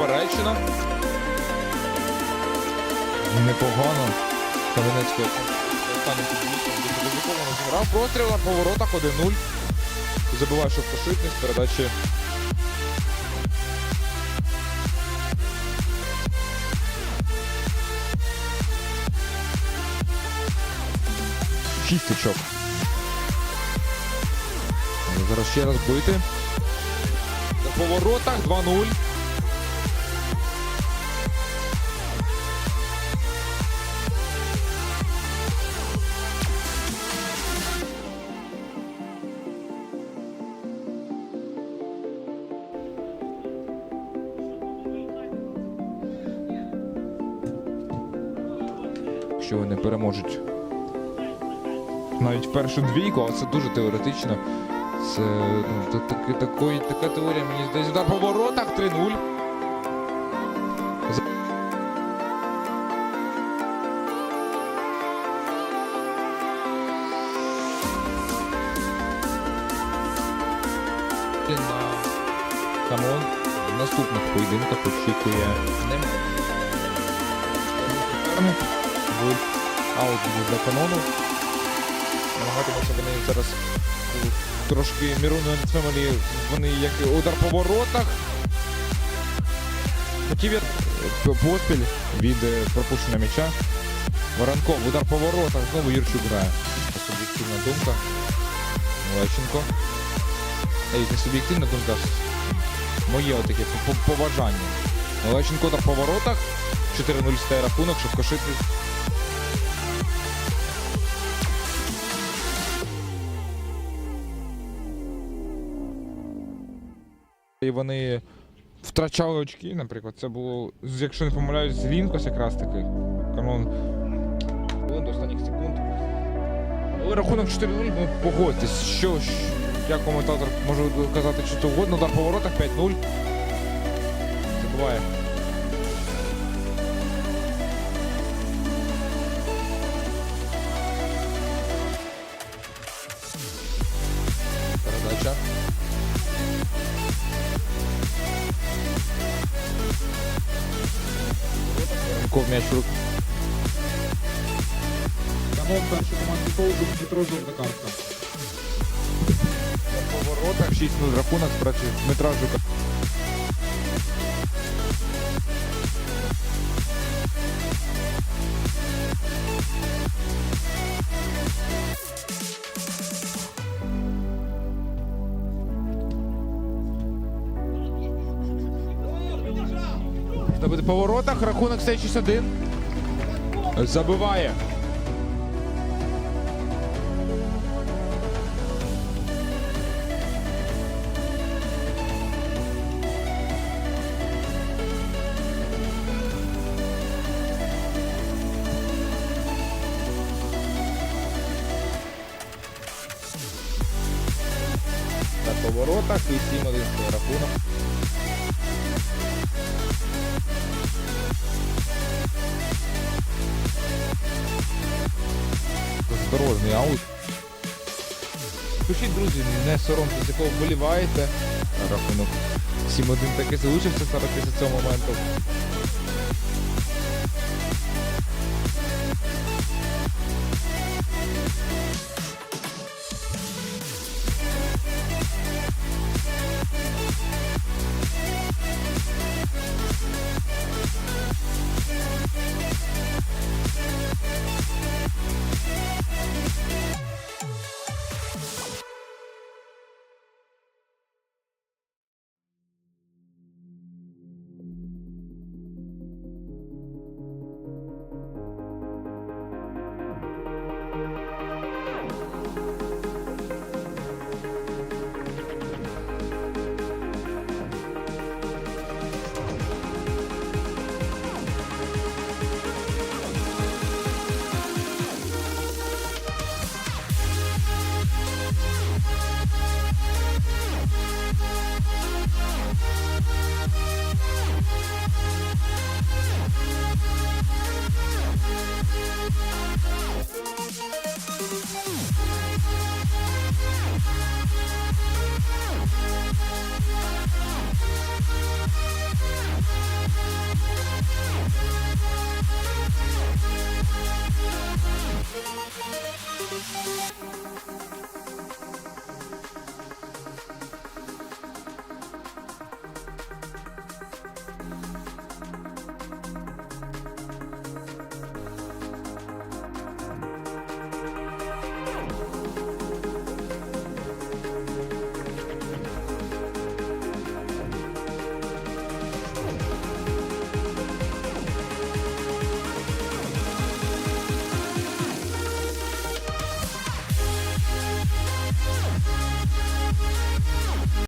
Німеччина. Непогано. Кам'янецький останнім підвісом дуже ризиковано зіграв. Простріл на поворотах 1-0. Забиває шовкошитний з передачі. Шість очок. Зараз ще раз бити. На поворотах 2-0. Якщо вони переможуть навіть першу двійку, але це дуже теоретично. Це ну, та- таки- такої, така теорія, мені здається, на поворотах 3-0. За- На камон наступних поєдинках очікує аут буде для канону. Намагатимуться вони зараз е, трошки Міруну Фемелі, вони як удар по воротах. Хотів я е, поспіль від е, пропущення м'яча. Воронков, удар по воротах, знову Юрчук грає. Суб'єктивна думка. Ей, не суб'єктивна думка, моє отаке по- по- побажання. Лещенко удар по воротах. 4-0 стає рахунок, швидкошитний. І вони втрачали очки, наприклад. Це було, якщо не помиляюсь, з Лінкос якраз таки. Камон. До останніх секунд. Але рахунок 4-0, ну погодьтесь, що ж, я коментатор можу казати що угодно, удар по воротах 5-0. Забуває. Воронков м'яч рук. руку. Канон першої команди Колду Дмитро жовта картка. На поворотах 6-0 рахунок проти Дмитра Жука. На поворотах рахунок стає 6-1. Забиває. поворотах і 7-1 рахунок. Здоровний аут. Пишіть, друзі, не соромтесь, якого вболіваєте. Рахунок 7-1 таки після цього моменту.